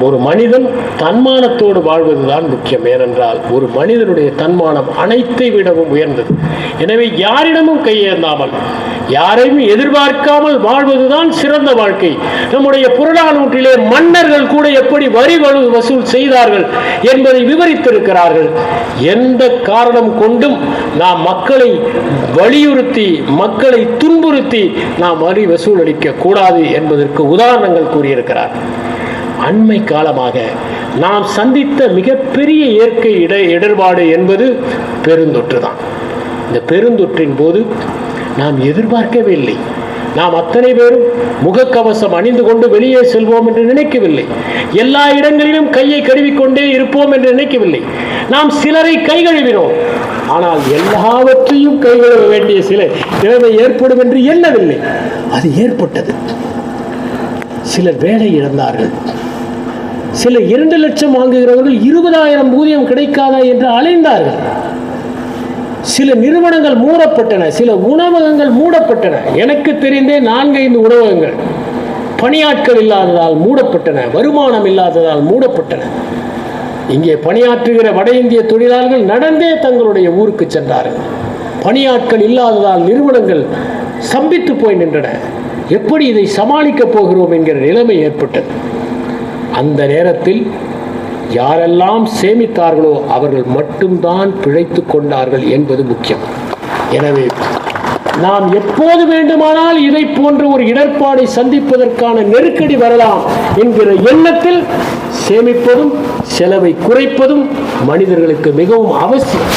ஒரு மனிதன் தன்மானத்தோடு வாழ்வதுதான் முக்கியம். ஏனென்றால் ஒரு மனிதனுடைய தன்மானம் அனைத்தை விடவும் உயர்ந்தது. எனவே யாரிடமும் கையேந்தாமல் யாரையும் எதிர்பார்க்காமல் வாழ்வதுதான் சிறந்த வாழ்க்கை. நம்முடைய புறநானூற்றிலே மன்னர்கள் கூட எப்படி வரி வலு- வசூல் செய்தார்கள் என்பதை விவரித்திருக்கிறார்கள். எந்த காரணம் கொண்டும் நாம் மக்களை வலியுறுத்தி மக்களை துன்புறுத்தி நாம் வரி வசூலளிக்க கூடாது என்பதற்கு உதாரணங்கள் கூறியிருக்கிறார். அண்மை காலமாக நாம் சந்தித்த மிகப்பெரிய இயற்கை இட இடர்பாடு என்பது பெருந்தொற்று தான் இந்த பெருந்தொற்றின் போது நாம் எதிர்பார்க்கவே இல்லை நாம் அத்தனை பேரும் முகக்கவசம் அணிந்து கொண்டு வெளியே செல்வோம் என்று நினைக்கவில்லை. எல்லா இடங்களிலும் கையை கழுவிக்கொண்டே இருப்போம் என்று நினைக்கவில்லை. நாம் சிலரை கை கழுவினோம். ஆனால் எல்லாவற்றையும் கை கழுவ வேண்டிய சில நிலைமை ஏற்படும் என்று எண்ணவில்லை. அது ஏற்பட்டது. சிலர் வேலை இழந்தார்கள். சில இரண்டு லட்சம் வாங்குகிறவர்கள் இருபதாயிரம் ஊதியம் கிடைக்காதா என்று அலைந்தார்கள். சில நிறுவனங்கள் மூடப்பட்டன சில உணவகங்கள் மூடப்பட்டன. எனக்கு தெரிந்தே நான்கைந்து உணவகங்கள் பணியாட்கள் இல்லாததால் மூடப்பட்டன வருமானம் இல்லாததால் மூடப்பட்டன. இங்கே பணியாற்றுகிற வட இந்திய தொழிலாளர்கள் நடந்தே தங்களுடைய ஊருக்கு சென்றார்கள். பணியாட்கள் இல்லாததால் நிறுவனங்கள் சம்பித்து போய் நின்றன. எப்படி இதை சமாளிக்கப் போகிறோம் என்கிற நிலைமை ஏற்பட்டது. அந்த நேரத்தில் யாரெல்லாம் சேமித்தார்களோ அவர்கள் மட்டும்தான் பிழைத்து கொண்டார்கள் என்பது முக்கியம். எனவே நாம் எப்போது வேண்டுமானால் இதை போன்ற ஒரு இடர்பாடை சந்திப்பதற்கான நெருக்கடி வரலாம் என்கிற எண்ணத்தில் சேமிப்பதும் செலவை குறைப்பதும் மனிதர்களுக்கு மிகவும் அவசியம்.